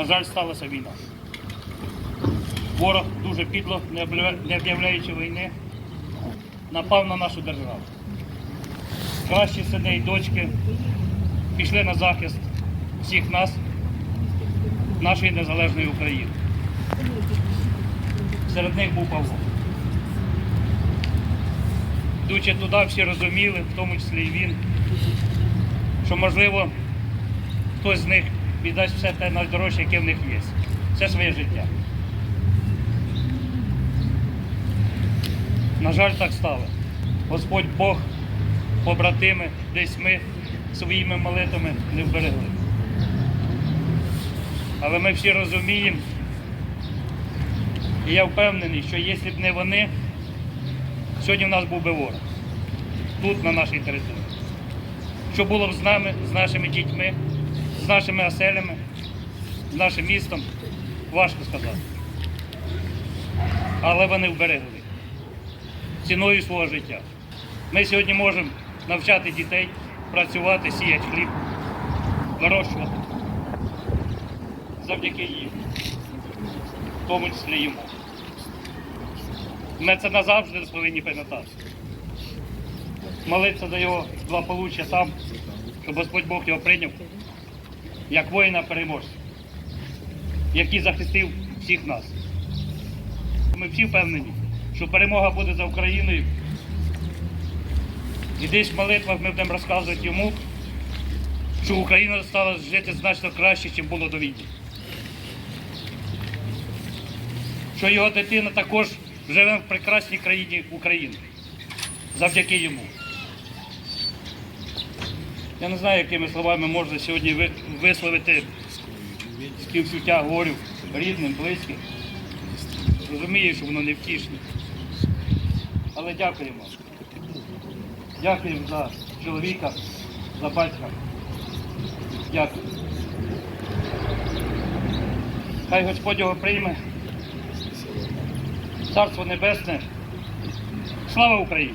На жаль, сталася війна. Ворог дуже підло, не об'являючи війни, напав на нашу державу. Кращі сини і дочки пішли на захист всіх нас, нашої незалежної України. Серед них був Павло. Йдучи туди, всі розуміли, в тому числі і він, що можливо хтось з них віддасть все те найдорожче, яке в них є. Все своє життя. На жаль, так стало. Господь Бог, побратими, десь ми своїми молитвами не вберегли. Але ми всі розуміємо, і я впевнений, що якщо б не вони, сьогодні в нас був би ворог. Тут, на нашій території. Що було б з нами, з нашими дітьми, нашими оселями, з нашим містом, важко сказати. Але вони вберегли ціною свого життя. Ми сьогодні можемо навчати дітей, працювати, сіяти хліб, вирощувати. Завдяки їм, в тому числі йому. Ми це назавжди повинні пам'ятати. Молитися за його благополуччя там, щоб Господь Бог його прийняв як воїна переможця, який захистив всіх нас. Ми всі впевнені, що перемога буде за Україною. І десь в молитвах ми будемо розказувати йому, що Україна стала жити значно краще, ніж було до війни. Що його дитина також живе в прекрасній країні України. Завдяки йому. Я не знаю, якими словами можна сьогодні висловити співчуття горю рідним, близьким. Розумію, що воно не втішне. Але дякуємо. Дякуємо за чоловіка, за батька. Дякую. Хай Господь його прийме. Царство Небесне. Слава Україні!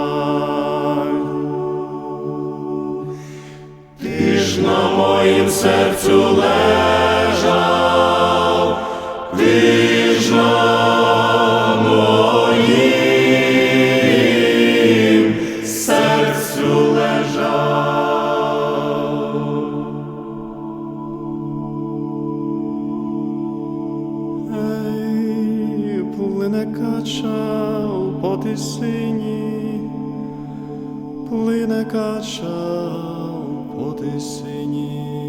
На моїм серцю лежав, на моїм серцю лежав. Ей, плине кача по тисині, плине кача по тисині.